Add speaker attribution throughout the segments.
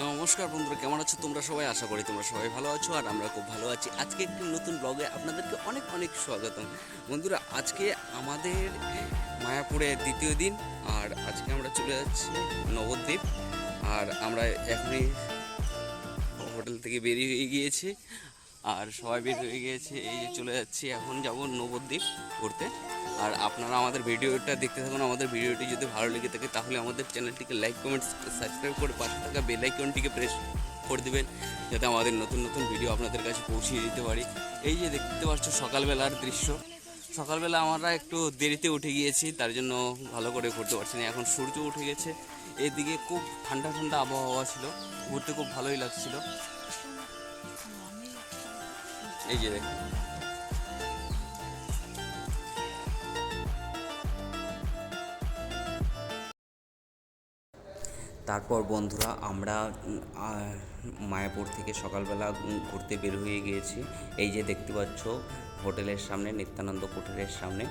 Speaker 1: নমস্কার বন্ধুরা কেমন আছো তোমরা সবাই আশা করি তোমরা সবাই ভালো আছো আর আমরা খুব ভালো আছি আজকে একটি নতুন ব্লগে আপনাদেরকে অনেক অনেক স্বাগতম বন্ধুরা আজকে আমাদের মায়াপুরে দ্বিতীয় দিন আর আজকে আমরা চলে যাচ্ছি নবদ্বীপ আর আমরা এখনই হোটেল থেকে বেরিয়ে হয়ে গিয়েছি আর সবাই বের হয়ে গিয়েছে এই যে চলে যাচ্ছি এখন যাব নবদ্বীপ ঘুরতে আর আপনারা আমাদের ভিডিওটা দেখতে থাকুন আমাদের ভিডিওটি যদি ভালো লেগে থাকে তাহলে আমাদের চ্যানেলটিকে লাইক কমেন্ট সাবস্ক্রাইব করে পাশে থাকা বেলাইকনটিকে প্রেস করে দেবেন যাতে আমাদের নতুন নতুন ভিডিও আপনাদের কাছে পৌঁছিয়ে দিতে পারি এই যে দেখতে পাচ্ছ সকালবেলার দৃশ্য সকালবেলা আমরা একটু দেরিতে উঠে গিয়েছি তার জন্য ভালো করে ঘুরতে পারছি না এখন সূর্য উঠে গেছে এদিকে খুব ঠান্ডা ঠান্ডা আবহাওয়া ছিল ঘুরতে খুব ভালোই লাগছিল এই যে দেখুন তারপর বন্ধুরা আমরা মায়াপুর থেকে সকালবেলা ঘুরতে বের হয়ে গিয়েছি এই যে দেখতে পাচ্ছ হোটেলের সামনে নিত্যানন্দ কুটিরের সামনে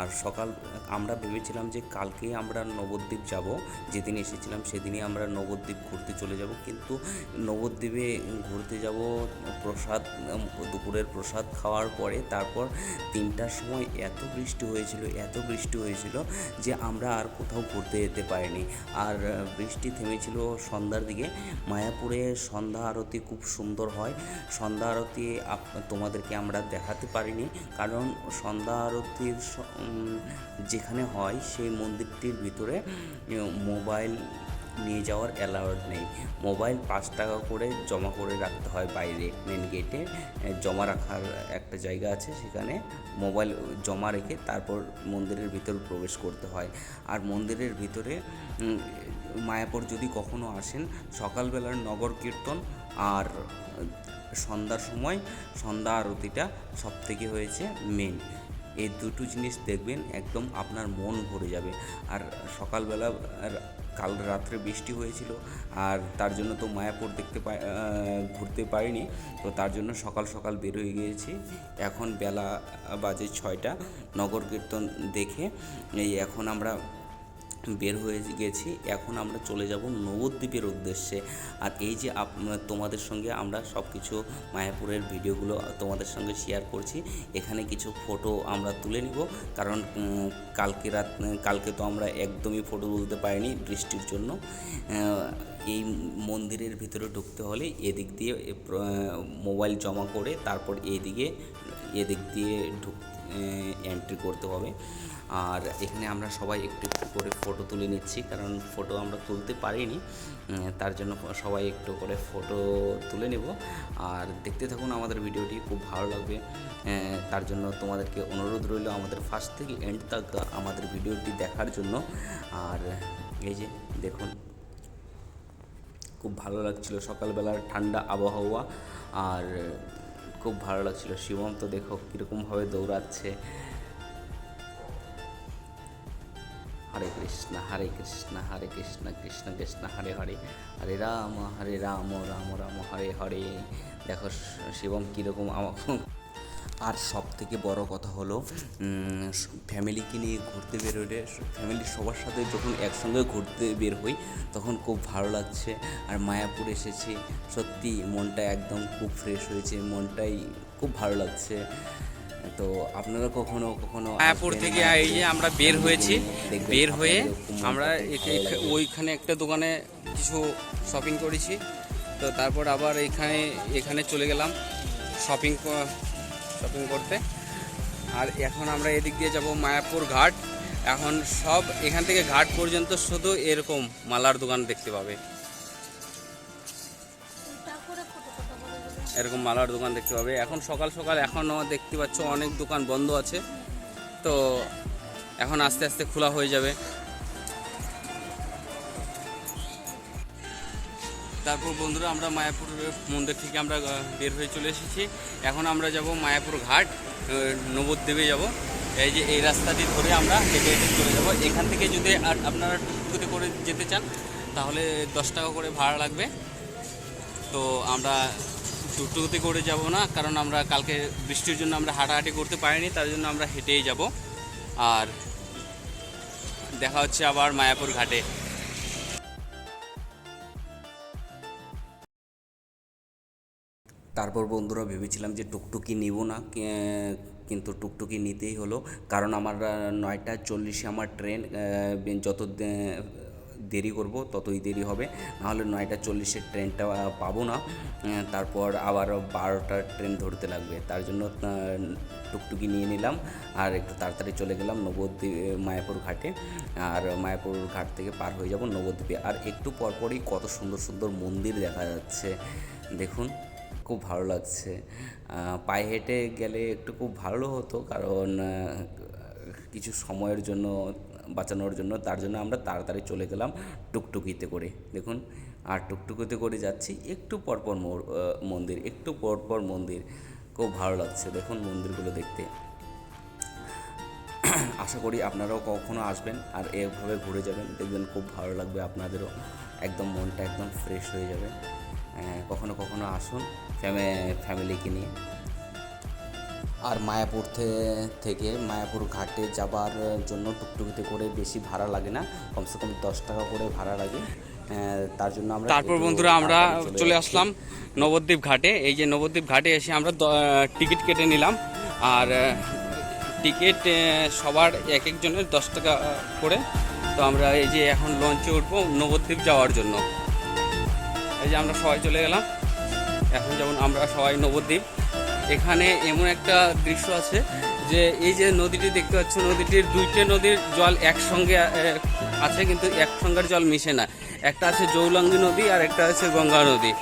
Speaker 1: আর সকাল আমরা ভেবেছিলাম যে কালকেই আমরা নবদ্বীপ যাব যেদিন এসেছিলাম সেদিনই আমরা নবদ্বীপ ঘুরতে চলে যাব কিন্তু নবদ্বীপে ঘুরতে যাব প্রসাদ দুপুরের প্রসাদ খাওয়ার পরে তারপর তিনটার সময় এত বৃষ্টি হয়েছিল এত বৃষ্টি হয়েছিল যে আমরা আর কোথাও ঘুরতে যেতে পারিনি আর বৃষ্টি থেমেছিল সন্ধ্যার দিকে মায়াপুরে সন্ধ্যা আরতি খুব সুন্দর হয় সন্ধ্যা আরতি তোমাদেরকে আমরা দেখাতে পারি পারিনি কারণ সন্ধ্যা আরতির যেখানে হয় সেই মন্দিরটির ভিতরে মোবাইল নিয়ে যাওয়ার অ্যালাউড নেই মোবাইল পাঁচ টাকা করে জমা করে রাখতে হয় বাইরে মেন গেটে জমা রাখার একটা জায়গা আছে সেখানে মোবাইল জমা রেখে তারপর মন্দিরের ভিতর প্রবেশ করতে হয় আর মন্দিরের ভিতরে মায়াপুর যদি কখনো আসেন সকালবেলার নগর কীর্তন আর সন্ধ্যার সময় সন্ধ্যা আরতিটা সব থেকে হয়েছে মেন এই দুটো জিনিস দেখবেন একদম আপনার মন ভরে যাবে আর সকালবেলা কাল রাত্রে বৃষ্টি হয়েছিল আর তার জন্য তো মায়াপুর দেখতে পাই ঘুরতে পারিনি তো তার জন্য সকাল সকাল বের হয়ে গিয়েছি এখন বেলা বাজে ছয়টা নগর কীর্তন দেখে এই এখন আমরা বের হয়ে গেছি এখন আমরা চলে যাব নবদ্বীপের উদ্দেশ্যে আর এই যে মানে তোমাদের সঙ্গে আমরা সব কিছু মায়াপুরের ভিডিওগুলো তোমাদের সঙ্গে শেয়ার করছি এখানে কিছু ফটো আমরা তুলে নিব কারণ কালকে রাত কালকে তো আমরা একদমই ফটো তুলতে পারিনি বৃষ্টির জন্য এই মন্দিরের ভিতরে ঢুকতে হলে এদিক দিয়ে মোবাইল জমা করে তারপর এইদিকে এদিক দিয়ে ঢুক এন্ট্রি করতে হবে আর এখানে আমরা সবাই একটু একটু করে ফটো তুলে নিচ্ছি কারণ ফটো আমরা তুলতে পারিনি তার জন্য সবাই একটু করে ফটো তুলে নেব আর দেখতে থাকুন আমাদের ভিডিওটি খুব ভালো লাগবে তার জন্য তোমাদেরকে অনুরোধ রইল আমাদের ফার্স্ট থেকে এন্ড তাক আমাদের ভিডিওটি দেখার জন্য আর এই যে দেখুন খুব ভালো লাগছিল সকালবেলার ঠান্ডা আবহাওয়া আর খুব ভালো লাগছিল শিবম তো দেখো কীরকমভাবে দৌড়াচ্ছে হরে কৃষ্ণ হরে কৃষ্ণ হরে কৃষ্ণ কৃষ্ণ কৃষ্ণ হরে হরে হরে রাম হরে রাম রাম রাম হরে হরে দেখো শিবম কীরকম আমার আর সব থেকে বড় কথা হলো ফ্যামিলিকে নিয়ে ঘুরতে বেরোলে ফ্যামিলির সবার সাথে যখন একসঙ্গে ঘুরতে বের হই তখন খুব ভালো লাগছে আর মায়াপুর এসেছি সত্যি মনটা একদম খুব ফ্রেশ হয়েছে মনটাই খুব ভালো লাগছে তো আপনারা কখনো কখনো মায়াপুর থেকে এই যে আমরা বের হয়েছি বের হয়ে আমরা ওইখানে একটা দোকানে কিছু শপিং করেছি তো তারপর আবার এখানে এখানে চলে গেলাম শপিং শপিং করতে আর এখন আমরা এদিক দিয়ে যাব মায়াপুর ঘাট এখন সব এখান থেকে ঘাট পর্যন্ত শুধু এরকম মালার দোকান দেখতে পাবে এরকম মালার দোকান দেখতে পাবে এখন সকাল সকাল এখনও দেখতে পাচ্ছ অনেক দোকান বন্ধ আছে তো এখন আস্তে আস্তে খোলা হয়ে যাবে তারপর বন্ধুরা আমরা মায়াপুর মন্দির থেকে আমরা বের হয়ে চলে এসেছি এখন আমরা যাব মায়াপুর ঘাট নবদ্বীপে যাব এই যে এই রাস্তাটি ধরে আমরা হেঁটে হেঁটে চলে যাব এখান থেকে যদি আর আপনারা টুকটুকুতে করে যেতে চান তাহলে দশ টাকা করে ভাড়া লাগবে তো আমরা টুকটুকুতে করে যাব না কারণ আমরা কালকে বৃষ্টির জন্য আমরা হাঁটাহাঁটি করতে পারিনি তার জন্য আমরা হেঁটেই যাব আর দেখা হচ্ছে আবার মায়াপুর ঘাটে তারপর বন্ধুরা ভেবেছিলাম যে টুকটুকি নিব না কিন্তু টুকটুকি নিতেই হলো কারণ আমার নয়টা চল্লিশে আমার ট্রেন যত দেরি করব ততই দেরি হবে নাহলে নয়টা চল্লিশের ট্রেনটা পাবো না তারপর আবার বারোটার ট্রেন ধরতে লাগবে তার জন্য টুকটুকি নিয়ে নিলাম আর একটু তাড়াতাড়ি চলে গেলাম নবদ্বীপ মায়াপুর ঘাটে আর মায়াপুর ঘাট থেকে পার হয়ে যাব নবদ্বীপে আর একটু পরপরই কত সুন্দর সুন্দর মন্দির দেখা যাচ্ছে দেখুন খুব ভালো লাগছে পায়ে হেঁটে গেলে একটু খুব ভালো হতো কারণ কিছু সময়ের জন্য বাঁচানোর জন্য তার জন্য আমরা তাড়াতাড়ি চলে গেলাম টুকটুকিতে করে দেখুন আর টুকটুকিতে করে যাচ্ছি একটু পরপর মন্দির একটু পরপর মন্দির খুব ভালো লাগছে দেখুন মন্দিরগুলো দেখতে আশা করি আপনারাও কখনো আসবেন আর এভাবে ঘুরে যাবেন দেখবেন খুব ভালো লাগবে আপনাদেরও একদম মনটা একদম ফ্রেশ হয়ে যাবে কখনো কখনো আসুন ফ্যামিলিকে নিয়ে আর মায়াপুর থেকে মায়াপুর ঘাটে যাবার জন্য টুকটুকিতে করে বেশি ভাড়া লাগে না কমসে কম দশ টাকা করে ভাড়া লাগে তার জন্য আমরা তারপর বন্ধুরা আমরা চলে আসলাম নবদ্বীপ ঘাটে এই যে নবদ্বীপ ঘাটে এসে আমরা টিকিট কেটে নিলাম আর টিকিট সবার এক একজনের দশ টাকা করে তো আমরা এই যে এখন লঞ্চে উঠবো নবদ্বীপ যাওয়ার জন্য এই যে আমরা সবাই চলে গেলাম এখন যেমন আমরা সবাই নবদ্বীপ এখানে এমন একটা দৃশ্য আছে যে এই যে নদীটি দেখতে পাচ্ছ নদীটির দুইটা নদীর জল একসঙ্গে আছে কিন্তু একসঙ্গের জল মিশে না একটা আছে জৌলাঙ্গি নদী আর একটা আছে গঙ্গা নদী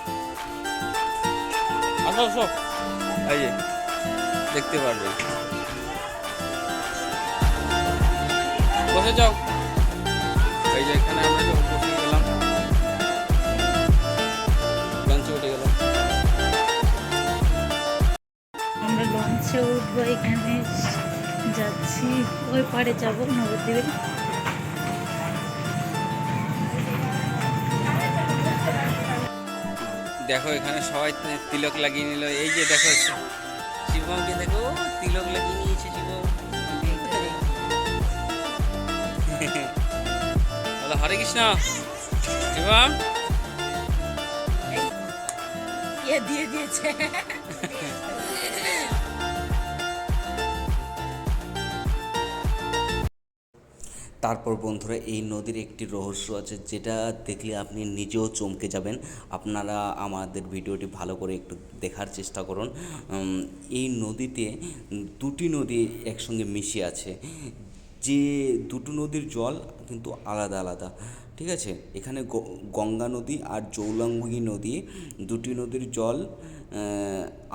Speaker 1: এই যে দেখতে পারবে বসে যাও এই যে এখানে আমরা যখন গেলাম
Speaker 2: এসে উঠবো এখানে যাচ্ছি ওই পাড়ে যাব নবদ্বীপে
Speaker 1: দেখো এখানে সবাই তিলক লাগিয়ে নিল এই যে দেখো শিবমকে দেখো তিলক লাগিয়ে নিয়েছে শিবম হ্যালো হরে কৃষ্ণ শিবম
Speaker 2: ইয়ে দিয়ে দিয়েছে
Speaker 1: তারপর বন্ধুরা এই নদীর একটি রহস্য আছে যেটা দেখলে আপনি নিজেও চমকে যাবেন আপনারা আমাদের ভিডিওটি ভালো করে একটু দেখার চেষ্টা করুন এই নদীতে দুটি নদী একসঙ্গে মিশে আছে যে দুটো নদীর জল কিন্তু আলাদা আলাদা ঠিক আছে এখানে গঙ্গা নদী আর জৌলঙ্গি নদী দুটি নদীর জল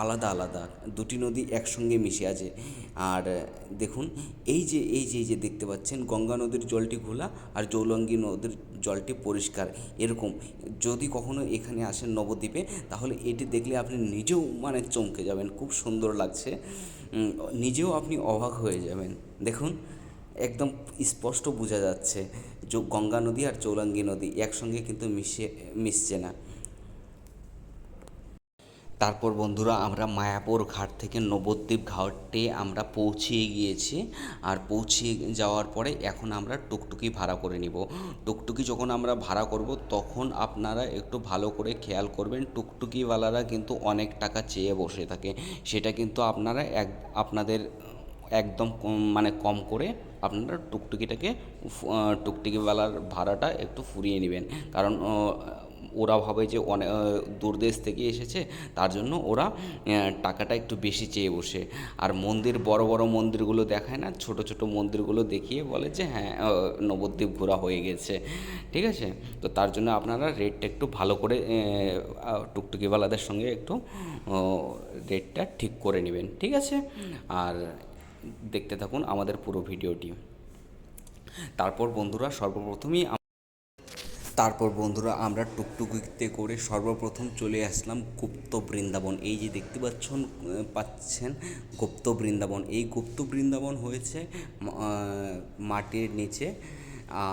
Speaker 1: আলাদা আলাদা দুটি নদী একসঙ্গে মিশে আছে আর দেখুন এই যে এই যে যে দেখতে পাচ্ছেন গঙ্গা নদীর জলটি ঘোলা আর জৌলঙ্গি নদীর জলটি পরিষ্কার এরকম যদি কখনো এখানে আসেন নবদ্বীপে তাহলে এটি দেখলে আপনি নিজেও মানে চমকে যাবেন খুব সুন্দর লাগছে নিজেও আপনি অবাক হয়ে যাবেন দেখুন একদম স্পষ্ট বোঝা যাচ্ছে গঙ্গা নদী আর চৌলাঙ্গি নদী একসঙ্গে কিন্তু মিশে মিশছে না তারপর বন্ধুরা আমরা মায়াপুর ঘাট থেকে নবদ্বীপ ঘাটে আমরা পৌঁছিয়ে গিয়েছি আর পৌঁছিয়ে যাওয়ার পরে এখন আমরা টুকটুকি ভাড়া করে নিব টুকটুকি যখন আমরা ভাড়া করব তখন আপনারা একটু ভালো করে খেয়াল করবেন টুকটুকিওয়ালারা কিন্তু অনেক টাকা চেয়ে বসে থাকে সেটা কিন্তু আপনারা এক আপনাদের একদম মানে কম করে আপনারা টুকটুকিটাকে টুকটুকিওয়ালার ভাড়াটা একটু ফুরিয়ে নেবেন কারণ ওরা ভাবে যে অনেক দূর দেশ থেকে এসেছে তার জন্য ওরা টাকাটা একটু বেশি চেয়ে বসে আর মন্দির বড় বড় মন্দিরগুলো দেখায় না ছোট ছোট মন্দিরগুলো দেখিয়ে বলে যে হ্যাঁ নবদ্বীপ ঘোরা হয়ে গেছে ঠিক আছে তো তার জন্য আপনারা রেটটা একটু ভালো করে টুকটুকিওয়ালাদের সঙ্গে একটু রেটটা ঠিক করে নেবেন ঠিক আছে আর দেখতে থাকুন আমাদের পুরো ভিডিওটি তারপর বন্ধুরা সর্বপ্রথমেই তারপর বন্ধুরা আমরা টুকটুকিতে করে সর্বপ্রথম চলে আসলাম গুপ্ত বৃন্দাবন এই যে দেখতে পাচ্ছেন পাচ্ছেন গুপ্ত বৃন্দাবন এই গুপ্ত বৃন্দাবন হয়েছে মাটির নিচে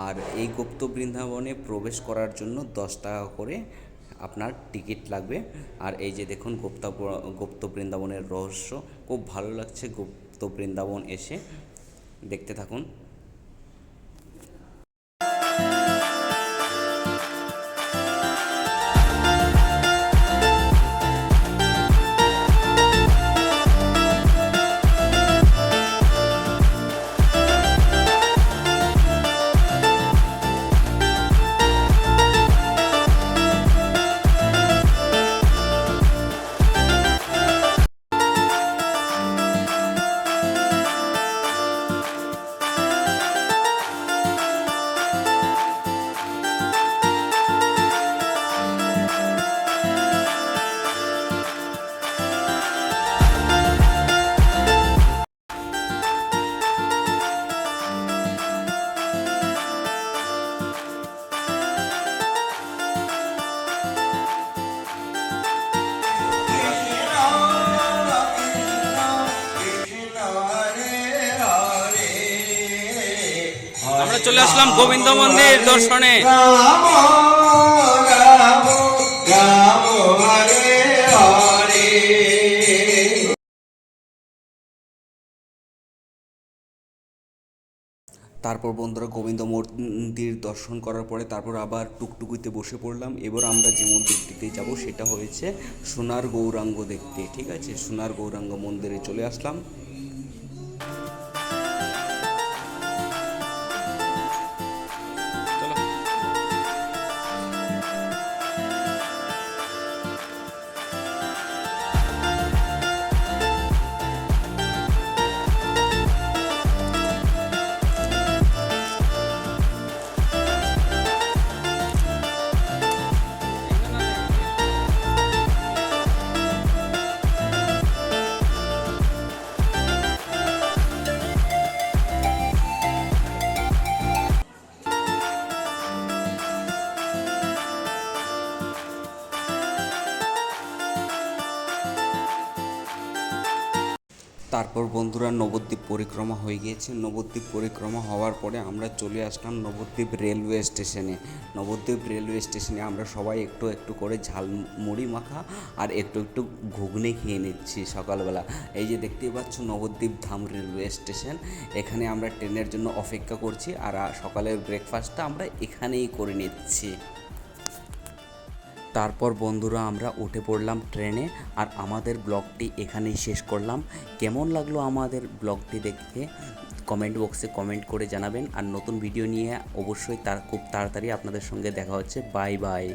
Speaker 1: আর এই গুপ্ত বৃন্দাবনে প্রবেশ করার জন্য দশ টাকা করে আপনার টিকিট লাগবে আর এই যে দেখুন গুপ্তা গুপ্ত বৃন্দাবনের রহস্য খুব ভালো লাগছে গুপ্ত তো বৃন্দাবন এসে দেখতে থাকুন আমরা চলে আসলাম গোবিন্দ মন্দির দর্শনে তারপর বন্ধুরা গোবিন্দ মন্দির দর্শন করার পরে তারপর আবার টুকটুকিতে বসে পড়লাম এবার আমরা যে মন্দিরটিতে যাব সেটা হয়েছে সোনার গৌরাঙ্গ দেখতে ঠিক আছে সোনার গৌরাঙ্গ মন্দিরে চলে আসলাম তারপর বন্ধুরা নবদ্বীপ পরিক্রমা হয়ে গিয়েছে নবদ্বীপ পরিক্রমা হওয়ার পরে আমরা চলে আসলাম নবদ্বীপ রেলওয়ে স্টেশনে নবদ্বীপ রেলওয়ে স্টেশনে আমরা সবাই একটু একটু করে ঝাল মুড়ি মাখা আর একটু একটু ঘুগনি খেয়ে নিচ্ছি সকালবেলা এই যে দেখতেই পাচ্ছ নবদ্বীপ ধাম রেলওয়ে স্টেশন এখানে আমরা ট্রেনের জন্য অপেক্ষা করছি আর সকালের ব্রেকফাস্টটা আমরা এখানেই করে নিচ্ছি তারপর বন্ধুরা আমরা উঠে পড়লাম ট্রেনে আর আমাদের ব্লগটি এখানেই শেষ করলাম কেমন লাগলো আমাদের ব্লগটি দেখতে কমেন্ট বক্সে কমেন্ট করে জানাবেন আর নতুন ভিডিও নিয়ে অবশ্যই তার খুব তাড়াতাড়ি আপনাদের সঙ্গে দেখা হচ্ছে বাই বাই